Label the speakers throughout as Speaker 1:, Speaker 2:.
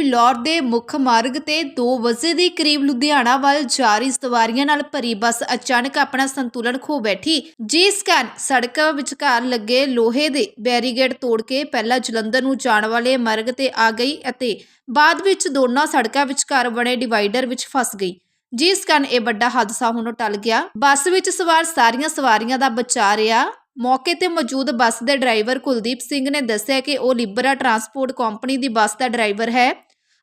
Speaker 1: ਫਿਲੌਰ ਦੇ ਮੁੱਖ ਮਾਰਗ ਤੇ 2 ਵਜੇ ਦੇ ਕਰੀਬ ਲੁਧਿਆਣਾ ਵੱਲ ਜਾ ਰਹੀ ਸਵਾਰੀਆਂ ਨਾਲ ਭਰੀ ਬੱਸ ਅਚਾਨਕ ਆਪਣਾ ਸੰਤੁਲਨ ਖੋ ਬੈਠੀ, ਜਿਸ ਕਾਰਨ ਸੜਕ ਵਿਚਕਾਰ ਲੱਗੇ ਲੋਹੇ ਦੇ ਬੈਰੀਗੇਡ ਤੋੜ ਕੇ ਪਹਿਲਾਂ ਜਲੰਧਰ ਨੂੰ ਜਾਣ ਵਾਲੇ ਮਾਰਗ ਤੇ ਆ ਗਈ ਅਤੇ ਬਾਅਦ ਵਿੱਚ ਦੋਨਾਂ ਸੜਕਾਂ ਵਿਚਕਾਰ ਬਣੇ ਡਿਵਾਈਡਰ ਵਿੱਚ ਫਸ ਗਈ, ਜਿਸ ਕਾਰਨ ਇਹ ਵੱਡਾ ਹਾਦਸਾ ਹੁਣ ਟਲ ਗਿਆ। ਬੱਸ ਵਿੱਚ ਸਵਾਰ ਸਾਰੀਆਂ ਸਵਾਰੀਆਂ ਦਾ ਬਚਾ ਰਿਹਾ। ਮੌਕੇ ਤੇ ਮੌਜੂਦ ਬੱਸ ਦੇ ਡਰਾਈਵਰ ਕੁਲਦੀਪ ਸਿੰਘ ਨੇ ਦੱਸਿਆ ਕਿ ਉਹ ਲਿਬਰਾ ਟਰਾਂਸਪੋਰਟ ਕੰਪਨੀ ਦੀ ਬੱਸ ਦਾ ਡਰਾਈਵਰ ਹੈ।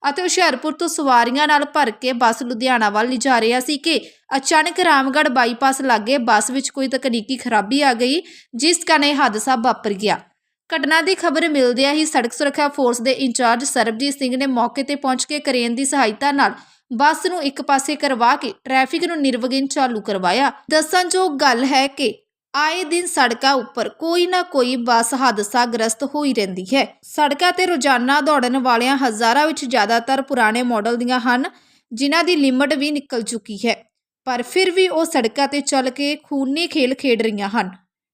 Speaker 1: ਅਤੇ ਹੁਸ਼ਿਆਰਪੁਰ ਤੋਂ ਸਵਾਰੀਆਂ ਨਾਲ ਭਰ ਕੇ ਬੱਸ ਲੁਧਿਆਣਾ ਵੱਲ ਲਿਜਾ ਰਿਹਾ ਸੀ ਕਿ ਅਚਾਨਕ ਰਾਮਗੜ੍ਹ ਬਾਈਪਾਸ ਲਾਗੇ ਬੱਸ ਵਿੱਚ ਕੋਈ ਤਕਨੀਕੀ ਖਰਾਬੀ ਆ ਗਈ, ਜਿਸ ਕਾਰਨ ਇਹ ਹਾਦਸਾ ਵਾਪਰ ਗਿਆ। ਘਟਨਾ ਦੀ ਖਬਰ ਮਿਲਦਿਆਂ ਹੀ ਸੜਕ ਸੁਰੱਖਿਆ ਫੋਰਸ ਦੇ ਇੰਚਾਰਜ ਸਰਬਜੀਤ ਸਿੰਘ ਨੇ ਮੌਕੇ ਤੇ ਪਹੁੰਚ ਕੇ ਕਰੇਨ ਦੀ ਸਹਾਇਤਾ ਨਾਲ ਬੱਸ ਨੂੰ ਇੱਕ ਪਾਸੇ ਕਰਵਾ ਕੇ ਟ੍ਰੈਫਿਕ ਨੂੰ ਨਿਰਵਿਘਨ ਚਾਲੂ ਕਰਵਾਇਆ। ਦੱਸਣਯੋਗ ਗੱਲ ਹੈ ਕਿ ਆਏ ਦਿਨ ਸੜਕਾਂ ਉੱਪਰ ਕੋਈ ਨਾ ਕੋਈ ਬੱਸ ਹਾਦਸਾ ਗ੍ਰਸਤ ਹੋਈ ਰਹਿੰਦੀ ਹੈ। ਸੜਕਾਂ ਤੇ ਰੋਜ਼ਾਨਾ ਦੌੜਨ ਵਾਲਿਆਂ ਹਜ਼ਾਰਾਂ ਵਿੱਚ ਜ਼ਿਆਦਾਤਰ ਪੁਰਾਣੇ ਮਾਡਲ ਦੀਆਂ ਹਨ, ਜਿਨ੍ਹਾਂ ਦੀ ਲਿਮਟ ਵੀ ਨਿਕਲ ਚੁੱਕੀ ਹੈ। ਪਰ ਫਿਰ ਵੀ ਉਹ ਸੜਕਾਂ ਤੇ ਚੱਲ ਕੇ ਖੂਨੀ ਖੇਲ ਖੇਡ ਰਹੀਆਂ ਹਨ।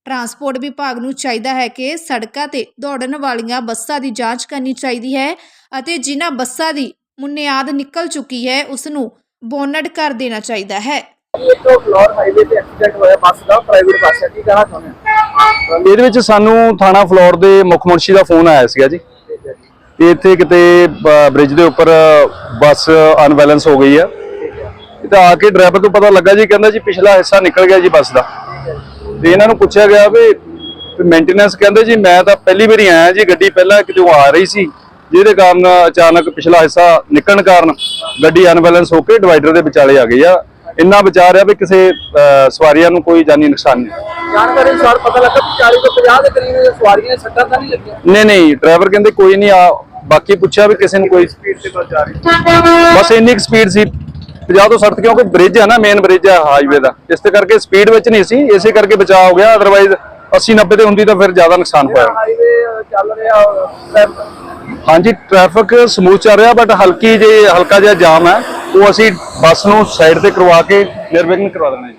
Speaker 1: ਟਰਾਂਸਪੋਰਟ ਵਿਭਾਗ ਨੂੰ ਚਾਹੀਦਾ ਹੈ ਕਿ ਸੜਕਾਂ ਤੇ ਦੌੜਨ ਵਾਲੀਆਂ ਬੱਸਾਂ ਦੀ ਜਾਂਚ ਕਰਨੀ ਚਾਹੀਦੀ ਹੈ ਅਤੇ ਜਿਨ੍ਹਾਂ ਬੱਸਾਂ ਦੀ ਮੁਨਿਆਦ ਨਿਕਲ ਚੁੱਕੀ ਹੈ ਉਸ ਨੂੰ ਬੋਨਟ ਕਰ ਦੇਣਾ ਚਾਹੀਦਾ ਹੈ।
Speaker 2: ਇਹਦੇ ਵਿੱਚ ਸਾਨੂੰ ਥਾਣਾ ਫਲੋਰ ਦੇ ਮੁੱਖ ਮੁਨਸ਼ੀ ਦਾ ਫੋਨ ਆਇਆ ਸੀਗਾ ਜੀ। ਤੇ ਇੱਥੇ ਕਿਤੇ ਬ੍ਰਿਜ ਦੇ ਉੱਪਰ ਬੱਸ ਅਨਬੈਲੈਂਸ ਹੋ ਗਈ ਆ। ਇਹ ਤਾਂ ਆ ਕੇ ਡਰਾਈਵਰ ਤੋਂ ਪਤਾ ਲੱਗਾ ਜੀ ਕਹਿੰਦਾ ਜੀ ਪਿਛਲਾ ਹਿੱਸਾ ਨਿਕਲ ਗਿਆ ਜੀ ਬੱਸ ਦਾ। ਤੇ ਇਹਨਾਂ ਨੂੰ ਪੁੱਛਿਆ ਗਿਆ ਵੀ ਮੇਨਟੇਨੈਂਸ ਕਹਿੰਦੇ ਜੀ ਮੈਂ ਤਾਂ ਪਹਿਲੀ ਵਾਰੀ ਆਇਆ ਜੀ ਗੱਡੀ ਪਹਿਲਾਂ ਕਿਤੇ ਆ ਰਹੀ ਸੀ ਜਿਹਦੇ ਕਾਰਨ ਅਚਾਨਕ ਪਿਛਲਾ ਹਿੱਸਾ ਨਿਕਲਣ ਕਾਰਨ ਗੱਡੀ ਅਨਬੈਲੈਂਸ ਹੋ ਕੇ ਡਿਵਾਈਡਰ ਦੇ ਵਿਚਾਲੇ ਆ ਗਈ ਆ। ਇੰਨਾ ਬਚਾ ਰਿਹਾ ਵੀ ਕਿਸੇ ਸਵਾਰੀਆਂ ਨੂੰ ਕੋਈ ਜਾਨੀ ਨੁਕਸਾਨ ਨਹੀਂ
Speaker 3: ਜਾਣਕਾਰੀ ਅਨੁਸਾਰ ਪਤਾ ਲੱਗਾ ਕਿ 40 ਤੋਂ 50 ਦੇ ਕਰੀਬ ਸਵਾਰੀਆਂ ਸੱਟਾਂ ਤਾਂ ਨਹੀਂ ਲੱਗੀਆਂ।
Speaker 2: ਨਹੀਂ ਨਹੀਂ ਡਰਾਈਵਰ ਕਹਿੰਦੇ ਕੋਈ ਨਹੀਂ ਆ ਬਾਕੀ ਪੁੱਛਿਆ ਵੀ ਕਿਸੇ ਨੂੰ ਕੋਈ।
Speaker 3: ਸਪੀਡ ਤੇ ਬੱਸ ਜਾ ਰਹੀ
Speaker 2: ਬਸ ਇੰਨੀ ਸਪੀਡ ਸੀ 50 ਤੋਂ 60 ਕਿਉਂਕਿ ਬ੍ਰਿਜ ਹੈ ਨਾ ਮੇਨ ਬ੍ਰਿਜ ਹੈ ਹਾਈਵੇ ਦਾ। ਇਸ ਤੇ ਕਰਕੇ ਸਪੀਡ ਵਿੱਚ ਨਹੀਂ ਸੀ ਇਸੇ ਕਰਕੇ ਬਚਾਅ ਹੋ ਗਿਆ ਅਦਰਵਾਈਜ਼ 80 90 ਤੇ ਹੁੰਦੀ ਤਾਂ ਫਿਰ ਜ਼ਿਆਦਾ ਨੁਕਸਾਨ ਹੋਇਆ।
Speaker 3: ਹਾਈਵੇ ਚੱਲ ਰਿਹਾ ਟ੍ਰੈਫਿਕ
Speaker 2: ਹਾਂਜੀ ਟ੍ਰੈਫਿਕ ਸਮੂਥ ਚੱਲ ਰਿਹਾ ਬਟ ਹਲਕੀ ਜੇ ਹਲਕਾ ਜਿਹਾ ਜਾਮ ਹੈ। ਉਹ ਅਸੀਂ ਬੱਸ ਨੂੰ ਸਾਈਡ ਤੇ ਕਰਵਾ ਕੇ ਨਿਰਵਿਘਨ ਕਰਵਾ ਦੇਣਾ ਜੀ।